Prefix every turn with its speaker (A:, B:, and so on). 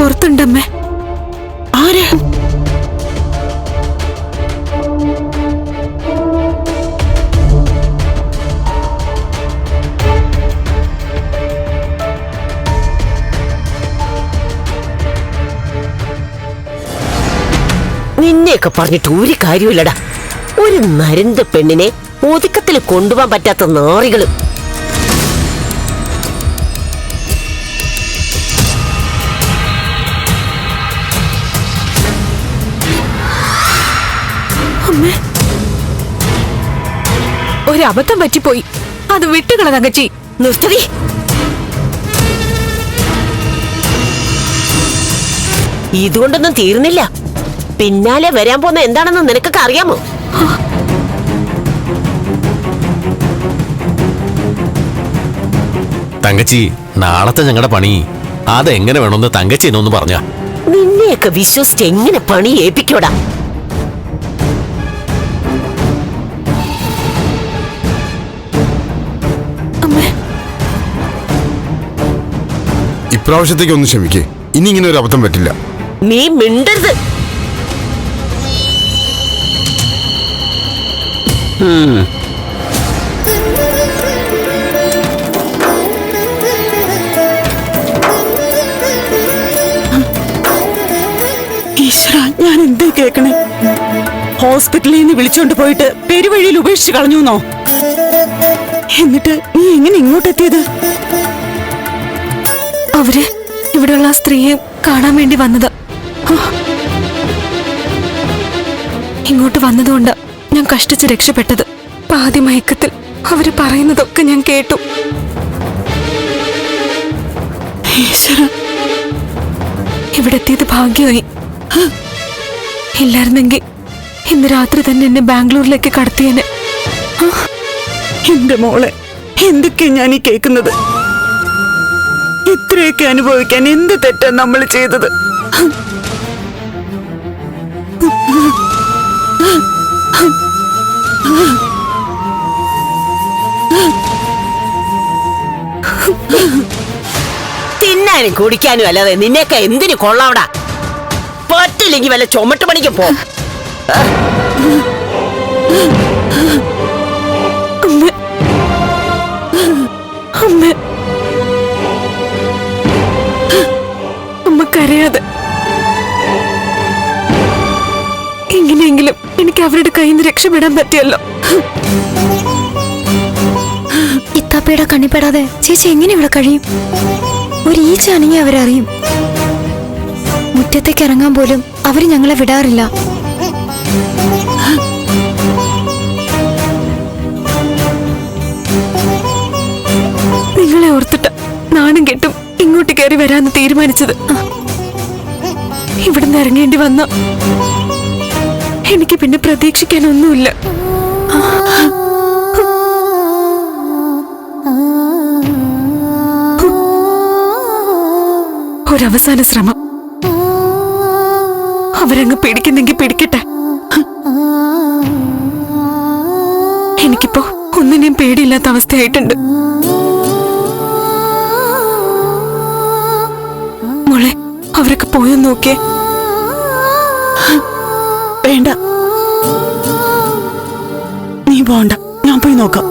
A: പുറത്തുണ്ടമ്മേ. ആര്? നിന്നെയൊക്കെ പറഞ്ഞിട്ട് ഒരു കാര്യമില്ലടാ ഒരു നരന്ത പെണ്ണിനെ ഒതുക്കത്തിൽ കൊണ്ടുപോകാൻ പറ്റാത്ത നാറികളും.
B: അമ്മേ ഒരു അബദ്ധം പറ്റിപ്പോയി. അത് വിട്ടുകള തങ്കച്ചി.
A: നിർത്തതി ഇതുകൊണ്ടൊന്നും തീർന്നില്ല പിന്നാലെ വരാൻ പോകുന്ന എന്താണെന്ന് നിനക്കൊക്കെ അറിയാമോ?
C: തങ്കച്ചി നാളത്തെ ഞങ്ങളുടെ പണി. അതെങ്ങനെ വേണമെന്ന് തങ്കച്ചി എന്നൊന്ന് പറഞ്ഞ.
A: നിന്നെയൊക്കെ വിശ്വസിച്ച് എങ്ങനെ പണി ഏൽപ്പിക്കൂടാ
D: ഇപ്രാവശ്യത്തേക്ക് ഒന്ന് ക്ഷമിക്കേ. ഇനി ഇങ്ങനെ ഒരു അബദ്ധം പറ്റില്ല.
A: നീ മിണ്ടരുത്.
E: ഈശ്വര ഞാൻ എന്തേ കേക്കണേ? ഹോസ്പിറ്റലിൽ നിന്ന് വിളിച്ചോണ്ട് പോയിട്ട് പെരുവഴിയിൽ ഉപേക്ഷിച്ച് കളഞ്ഞു എന്നിട്ട് നീ എങ്ങനെ ഇങ്ങോട്ടെത്തിയത്?
B: അവർ ഇവിടെയുള്ള സ്ത്രീയെ കാണാൻ വേണ്ടി വന്നത്. ഇങ്ങോട്ട് വന്നതുകൊണ്ട് ഞാൻ കഷ്ടിച്ച് രക്ഷപ്പെട്ടത്. പാതി മയക്കത്തിൽ അവർ പറയുന്നതൊക്കെ ഞാൻ കേട്ടു.
E: ഈശ്വര.
B: ഇവിടെ എത്തിയത് ഭാഗ്യമായി. ഇല്ലായിരുന്നെങ്കിൽ ഇന്ന് രാത്രി തന്നെ എന്നെ ബാംഗ്ലൂരിലേക്ക് കടത്തിയെന്നെ
E: എന്റെ മോളെ എന്തൊക്കെയാ ഞാൻ ഈ കേൾക്കുന്നത്? ഇത്രയൊക്കെ അനുഭവിക്കാൻ എന്ത് തെറ്റാ നമ്മൾ ചെയ്തത്?
A: തിന്നാനും കുടിക്കാനും അല്ലാതെ നിന്നെയൊക്കെ എന്തിനു കൊള്ളാവടാ? പറ്റില്ലെങ്കിൽ വല്ല ചുമട്ട് പണിക്ക് പോ.
B: എനിക്ക് അവരുടെ കയ്യിൽ നിന്ന് രക്ഷപ്പെടാൻ പറ്റിയല്ലോ.
F: ഇത്താപ്പയുടെ കണ്ണിപ്പെടാതെ ചേച്ചി എങ്ങനെ ഇവിടെ കഴിയും? ഒരു ഈച്ച അനങ്ങി അവരറിയും മുറ്റത്തേക്ക് ഇറങ്ങാൻ പോലും അവർ ഞങ്ങളെ വിടാറില്ല.
B: നിങ്ങളെ ഓർത്തിട്ട് നാണം കെട്ടും ഇങ്ങോട്ട് കയറി വരാന്ന് തീരുമാനിച്ചത്. ഇവിടുന്ന് ഇറങ്ങേണ്ടി വന്ന. എനിക്ക് പിന്നെ പ്രതീക്ഷിക്കാനൊന്നുമില്ല. ഒരവസാന ശ്രമം. അവരങ്ങ് പിടിക്കുന്നെങ്കിൽ പിടിക്കട്ടെ. എനിക്കിപ്പോ ഒന്നിനെയും പേടിയില്ലാത്ത അവസ്ഥയായിട്ടുണ്ട്. മോളെ അവരൊക്കെ പോയെന്ന് നോക്കിയേ.
E: പോണ്ട. ഞാൻ പോയി നോക്കാം.